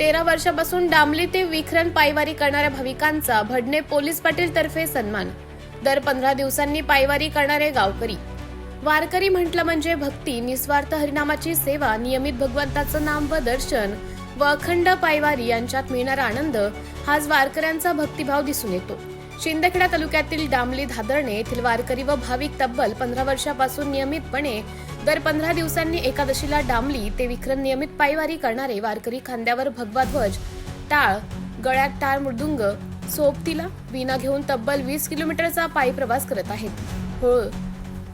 तेरा वर्षापासून डांबली ते विखरण पायवारी करणाऱ्या भाविकांचा भडणे पोलीस पाटील तर्फे सन्मान. दर पंधरा दिवसांनी पायवारी करणारे गावकरी. वारकरी म्हटलं म्हणजे भक्ती निस्वार्थ हरिनामाची सेवा नियमित भगवंताचं नाम व दर्शन व अखंड पायवारी यांच्यात मिळणारा आनंद हाच वारकऱ्यांचा भक्तिभाव दिसून येतो. शिंदखेडा तालुक्यातील डांबली धादरणे येथील वारकरी व भाविक तब्बल पंधरा वर्षापासून नियमितपणे दर पंधरा दिवसांनी एकादशीला डांबली ते विक्रम नियमित पायवारी करणारे वारकरी खांद्यावर भगवा ध्वज टाळ गळ्यात टाळ मृदुंग सोबतीला विना घेऊन तब्बल वीस किलोमीटरचा पायी प्रवास करत आहेत. होळ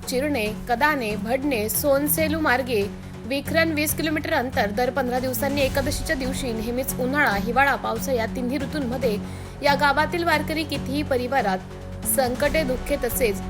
चिरणे कदाने भडणे सोनसेलू मार्गे विखरण वीस किलोमीटर अंतर दर पंधरा दिवसांनी एकादशीच्या दिवशी नेहमीच उन्हाळा हिवाळा पावसा या तिन्ही ऋतूंमध्ये या गावातील वारकरी कितीही परिवारात संकटे दुःखे तसेच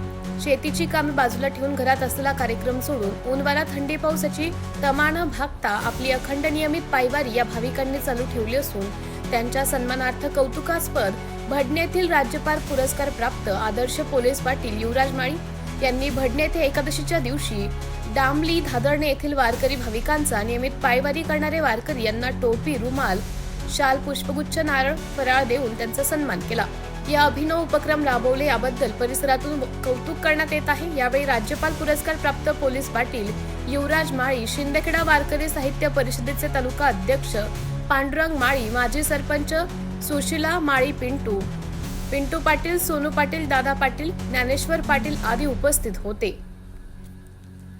शेतीची कामे बाजूला ठेवून घरात असलेला कार्यक्रम सोडून उन्हाळा थंडी पावसाची तमान भागता आपली अखंड नियमित पायवारी या भाविकांनी चालू ठेवली असून त्यांच्या सन्मानार्थ कौतुकास्पद भडण्यातील राज्यपाल पुरस्कार प्राप्त आदर्श पोलीस पाटील युवराज माळी यांनी भडणे येथे एकादशीच्या दिवशी डांबली धादरणे येथील वारकरी भाविकांचा नियमित पायवारी करणारे वारकरी यांना टोपी रुमाल शाल पुष्पगुच्छ नारळ फराळ देऊन त्यांचा सन्मान केला. या अभिनव उपक्रम राबवले याबद्दल परिसरातून कौतुक करण्यात येत आहे. यावेळी राज्यपाल पुरस्कार प्राप्त पोलीस पाटील युवराज माळी शिंदखेडा वारकरी साहित्य परिषदेचे तालुका अध्यक्ष पांडुरंग माळी माजी सरपंच सुशिला माळी पिंटू पिंटू पाटील सोनू पाटील दादा पाटील ज्ञानेश्वर पाटील आदी उपस्थित होते.